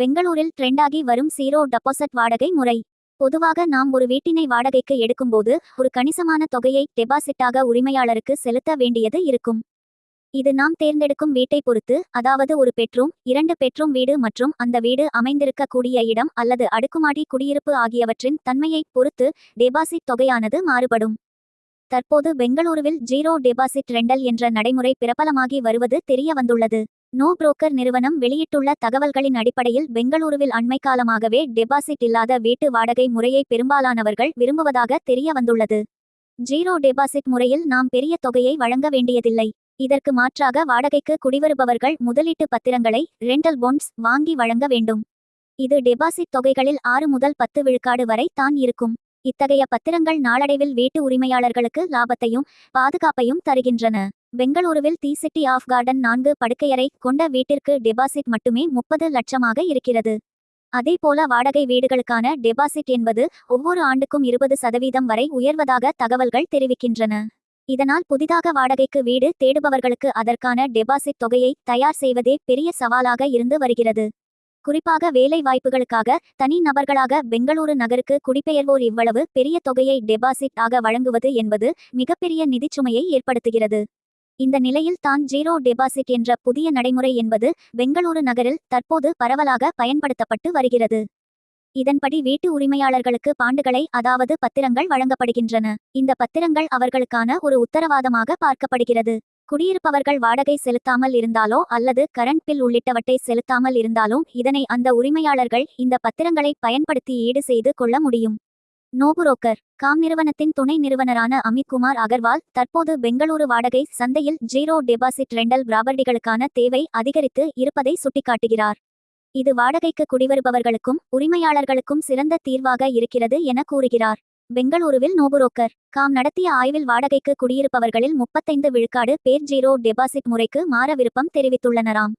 பெங்களூரில் ட்ரெண்டாகி வரும் zero deposit வாடகை முறை. பொதுவாக நாம் ஒரு வீட்டினை வாடகைக்கு எடுக்கும்போது ஒரு கணிசமான தொகையை டெபாசிட்டாக உரிமையாளருக்கு செலுத்த வேண்டியது இருக்கும். இது நாம் தேர்ந்தெடுக்கும் வீட்டை பொறுத்து அதாவது ஒரு பெட்ரூம் இரண்டு பெட்ரூம் வீடு மற்றும் அந்த வீடு அமைந்திருக்கக்கூடிய இடம் அல்லது அடுக்குமாடி குடியிருப்பு ஆகியவற்றின் தன்மையை பொறுத்து டெபாசிட் தொகையானது மாறுபடும். தற்போது பெங்களூருவில் ஜீரோ டெபாசிட் ரெண்டல் என்ற நடைமுறை பிரபலமாகி வருவது தெரிய வந்துள்ளது நோ புரோக்கர் நிறுவனம் வெளியிட்டுள்ள தகவல்களின் அடிப்படையில் பெங்களூருவில் அண்மை காலமாகவே டெபாசிட் இல்லாத வீட்டு வாடகை முறையை பெரும்பாலானவர்கள் விரும்புவதாக தெரிய வந்துள்ளது ஜீரோ டெபாசிட் முறையில் நாம் பெரிய தொகையை வழங்க வேண்டியதில்லை. இதற்கு மாற்றாக வாடகைக்கு குடிவருபவர்கள் முதலீட்டு பத்திரங்களை ரெண்டல் பொண்ட்ஸ் வாங்கி வழங்க வேண்டும். இது டெபாசிட் தொகைகளில் ஆறு முதல் பத்து விழுக்காடு வரை தான் இருக்கும். இத்தகைய பத்திரங்கள் நாளடைவில் வீட்டு உரிமையாளர்களுக்கு லாபத்தையும் பாதுகாப்பையும் தருகின்றன. பெங்களூருவில் தி சிட்டி ஆஃப் கார்டன் நான்கு படுக்கையறை கொண்ட வீட்டிற்கு டெபாசிட் மட்டுமே முப்பது லட்சமாக இருக்கிறது. அதேபோல வாடகை வீடுகளுக்கான டெபாசிட் என்பது ஒவ்வொரு ஆண்டுக்கும் இருபது சதவீதம் வரை உயர்வதாக தகவல்கள் தெரிவிக்கின்றன. இதனால் புதிதாக வாடகைக்கு வீடு தேடுபவர்களுக்கு அதற்கான டெபாசிட் தொகையை தயார் செய்வதே பெரிய சவாலாக இருந்து வருகிறது. குறிப்பாக வேலை வாய்ப்புகளுக்காக தனி நபர்களாக பெங்களூரு நகருக்கு குடிபெயர்வோர் இவ்வளவு பெரிய தொகையை டெபாசிட் ஆக வழங்குவது என்பது மிகப்பெரிய நிதிச்சுமையை ஏற்படுத்துகிறது. இந்த நிலையில் தான் ஜீரோ டெபாசிட் என்ற புதிய நடைமுறை என்பது பெங்களூரு நகரில் தற்போது பரவலாக பயன்படுத்தப்பட்டு வருகிறது. இதன்படி வீட்டு உரிமையாளர்களுக்கு பாண்டுகளை அதாவது பத்திரங்கள் வழங்கப்படுகின்றன. இந்த பத்திரங்கள் அவர்களுக்கான ஒரு உத்தரவாதமாக பார்க்கப்படுகிறது. குடியிருப்பவர்கள் வாடகை செலுத்தாமல் இருந்தாலோ அல்லது கரண்ட் பில் உள்ளிட்டவற்றை செலுத்தாமல் இருந்தாலோ இதனை அந்த உரிமையாளர்கள் இந்த பத்திரங்களை பயன்படுத்தி ஈடு செய்து கொள்ள முடியும். நோபுரோக்கர் காம் நிறுவனத்தின் துணை நிறுவனரான அமித்குமார் அகர்வால் தற்போது பெங்களூரு வாடகை சந்தையில் ஜீரோ டெபாசிட் ரெண்டல் பிராபர்டிகளுக்கான தேவை அதிகரித்து இருப்பதை சுட்டிக்காட்டுகிறார். இது வாடகைக்கு குடிவருபவர்களுக்கும் உரிமையாளர்களுக்கும் சிறந்த தீர்வாக இருக்கிறது என கூறுகிறார். பெங்களூருவில் நோபுரோக்கர் காம் நடத்திய ஆய்வில் வாடகைக்கு குடியிருப்பவர்களில் முப்பத்தைந்து விழுக்காடு பேர் ஜீரோ டெபாசிட் முறைக்கு மாற விருப்பம் தெரிவித்துள்ளனராம்.